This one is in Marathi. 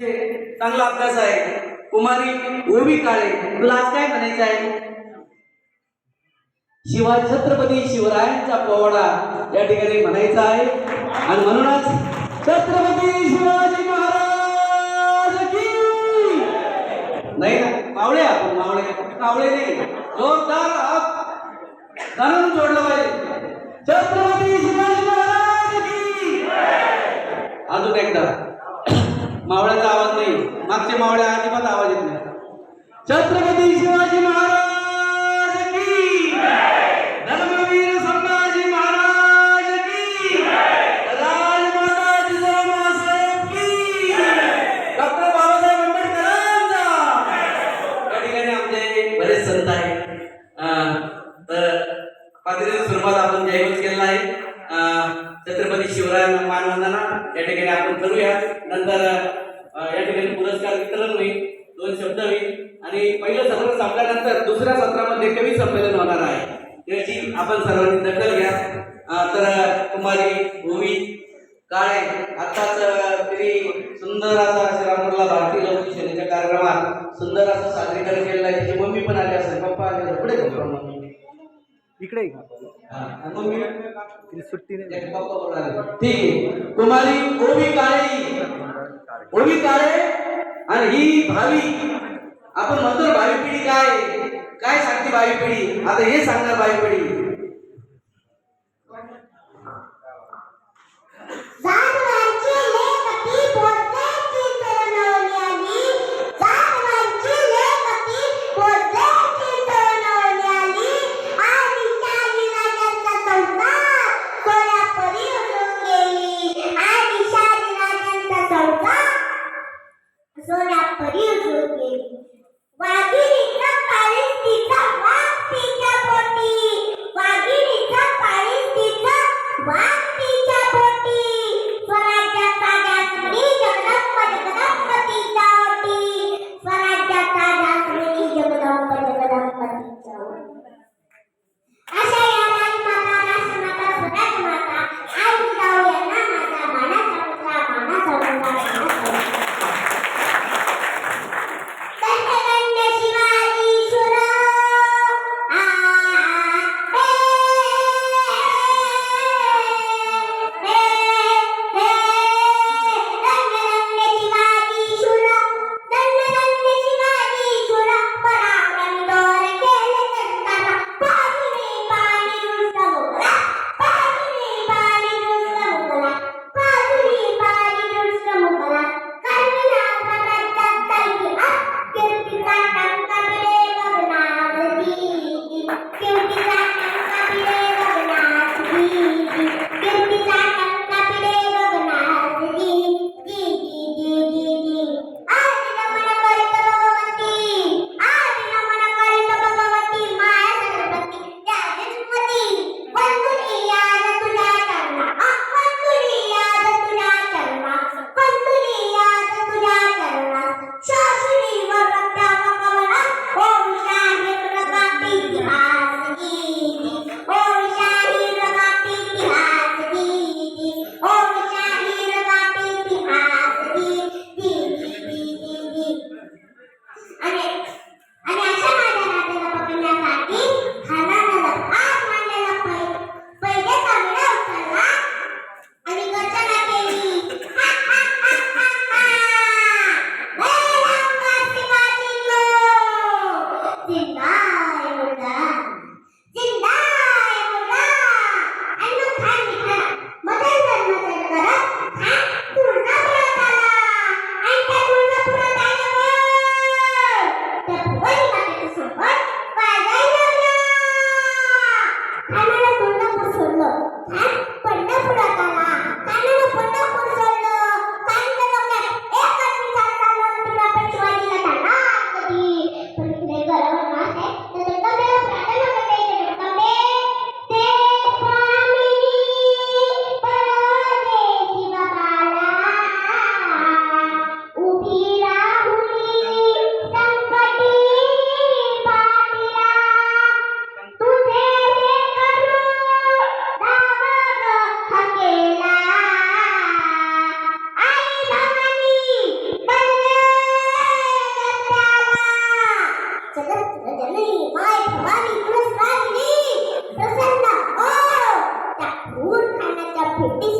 चांगला अभ्यास आहे. कुमारी ओवी काळे तुला आज काय म्हणायचं आहे? शिवाय छत्रपती शिवरायांचा पोवाडा या ठिकाणी म्हणायचा आहे. आणि म्हणूनच छत्रपती शिवाजी महाराज की नाही ना? मावळे आपण मावळे. मावळे नाही. जोरदार हात. कानून जोडलं पाहिजे. छत्रपती शिवाजी महाराज की अजून एकदा मावळ्याचा आवाज नाही मागच्या मावळ्या अजिबात आवाज येत नाही. छत्रपती शिवाजी महाराज की धर्मवीर संभाजी महाराज की राजमाता जिजामासाहेब की डॉक्टर बाबासाहेब आंबेडकरांचा. या ठिकाणी आमचे बरेच संत आहेत. तर संपल्यानंतर दुसऱ्या सत्रामध्ये कवी संमेलन होणार आहे. याची आपण सर्वांनी दखल घ्या. तर कुमारी भूमी काळे आताच तिने सुंदर असा श्रीरामपूरला भारतीय लोक सेनेच्या कार्यक्रमात सुंदर असं सादरीकरण केलेलं आहे. तिची मम्मी पण आली असेल. पप्पा आले असेल. पुढे इकडे सुट्टी. ठीक आहे. कुमारी ओवी काळे. ओवी काळे. आणि ही भावी. आपण म्हणतो भावी पिढी काय काय सांगते भावी पिढी? आता हे सांगणार भावी पिढी. Venga. പൊട്ടി